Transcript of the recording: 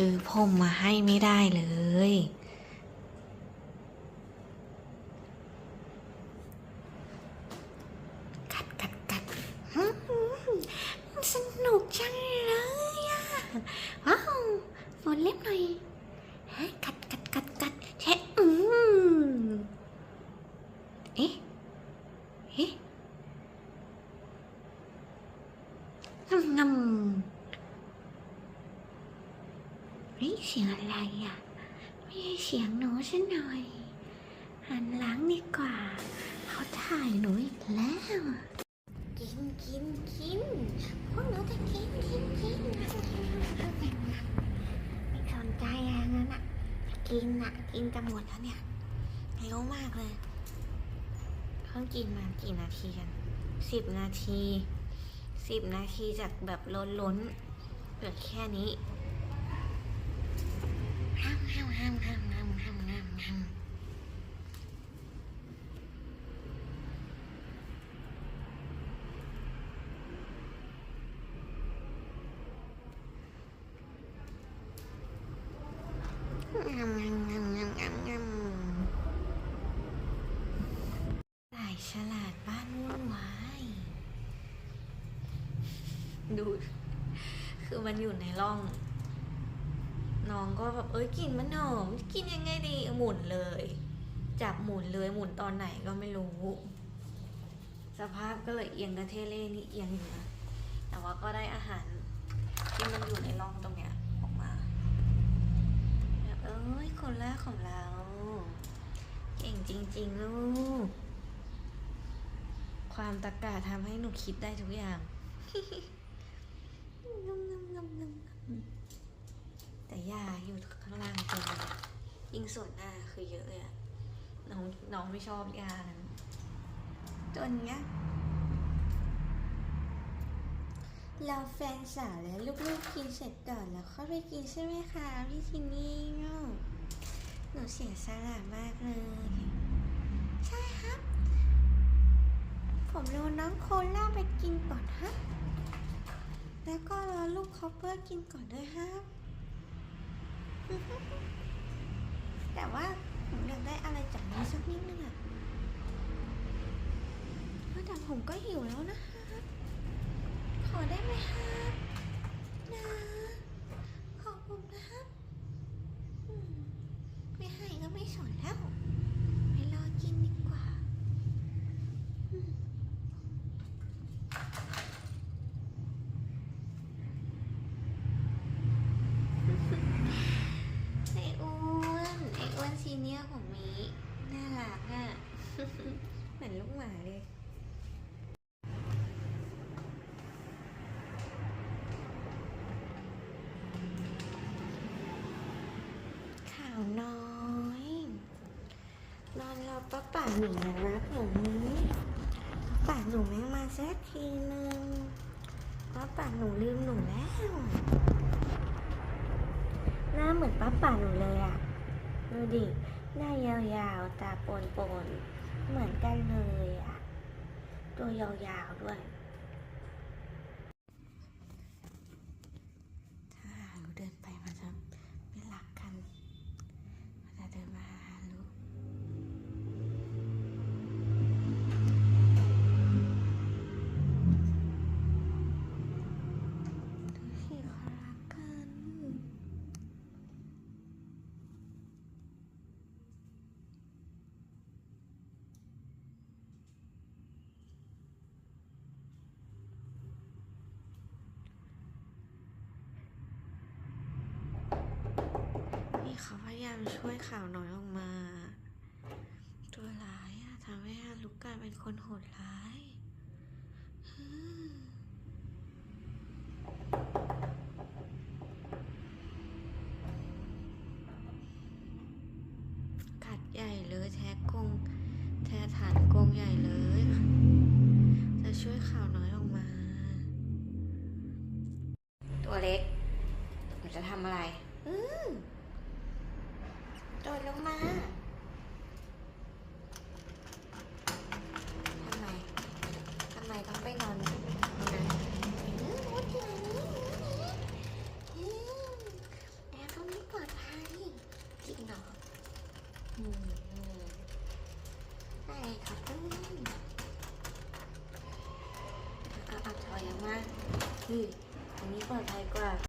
ซื้อผมมาให้ไม่ได้เลย กัดกัดกัดสนุกจังเลยอะว้าวฝนเล็บหน่อยฮะกัดกัดกัดกัดแช่อืมเอ๊ะเอ๊ะงำงำ เฮ้ยเสียงอะไรอะ ไม่ใช่เสียงหนูซะหน่อย หันหลังดีกว่า เขาถ่ายหนูอีกแล้ว กินกินกินพวกหนูจะกินกินกินไม่สนใจอะไรงั้นอะกินอะ กินจะหมดแล้วเนี่ยเร็วมากเลยเพิ่งกินมากี่นาทีกันสิบนาทีสิบนาทีจากแบบล้นล้นๆเหลือแค่นี้ สายฉลาดบ้านวุ่นวาย ดู คือมันอยู่ในร่อง น้องก็แบบเอ้ยกลิ่นมันหอมกินยังไงดีหมุนเลย จับหมุนเลยหมุนตอนไหนก็ไม่รู้ สภาพก็เลยเอียงกระเทเล่นี่เอียงอยู่นะแต่ว่าก็ได้อาหารที่มันอยู่ในร่องตรงเนี้ยออกมาเอ้ยคนแรกของเราเก่งจริง ๆ ลูก ความตะกาทำให้หนูคิดได้ทุกอย่างงมงมงมงม แต่ยาอยู่ข้างล่างเต็มเลยยิ่งส่วนหน้าคือเยอะเลยอะน้องน้องไม่ชอบยานั้นตัวเนี้ยเราแฟนสาวและลูกๆกินเสร็จก่อนแล้วค่อยไปกินใช่ไหมคะพี่ทินนี่เนาะหนูเสียสละมากเลย ใช่ครับ ผมรอน้องโคล่าไปกินก่อนฮะแล้วก็รอลูกคอปเปอร์กินก่อนด้วยฮะ แต่ว่าผมอยากได้อะไรจากนี้สักนิดนึงอะเออแต่ผมก็หิวแล้วนะฮะขอได้ไหมฮะนะ ขอบคุณนะครับอืมไม่ให้ก็ไม่สนแล้ว ไปรอกินดีกว่า ไอ้อ้วนไอ้อ้วนซีเนียร์ของมีน่ากอะ เหมือนลูกหมาเลยข่าวน้อย นอนรอป้าป่าหนูนะผมป้าหนูไม่มาสักทีนึงป้าป่าหนูลืมหนูแล้ว หน้าเหมือนป้าป่าหนูเลยอะดูดิ หน้ายาวๆ ตาโปนๆ เหมือนกันเลยอะตัวยาวๆ ด้วย ถ้าหาลูเดินไปมันจะไม่รักกัน มันจะเดินมาหาลูกดูสิเขารักกัน นี่ เขาพยายามช่วยข่าวน้อยออกมา ตัวร้ายอะทำให้ฮารุกกลายเป็นคนโหดร้ายกัดใหญ่เลยแท้กงแท้ฐานกงใหญ่เลย จะช่วยข่าวน้อยออกมา ตัวเล็ก มันจะทำอะไร อืม โดดลงมาทำไมทำไมต้องไปนอนนะแล้วก็ไม่ปลอดภัยจริงเหรอใช่ค่ะเอาเถอยออกมาอืมอันนี้ปลอดภัยกว่า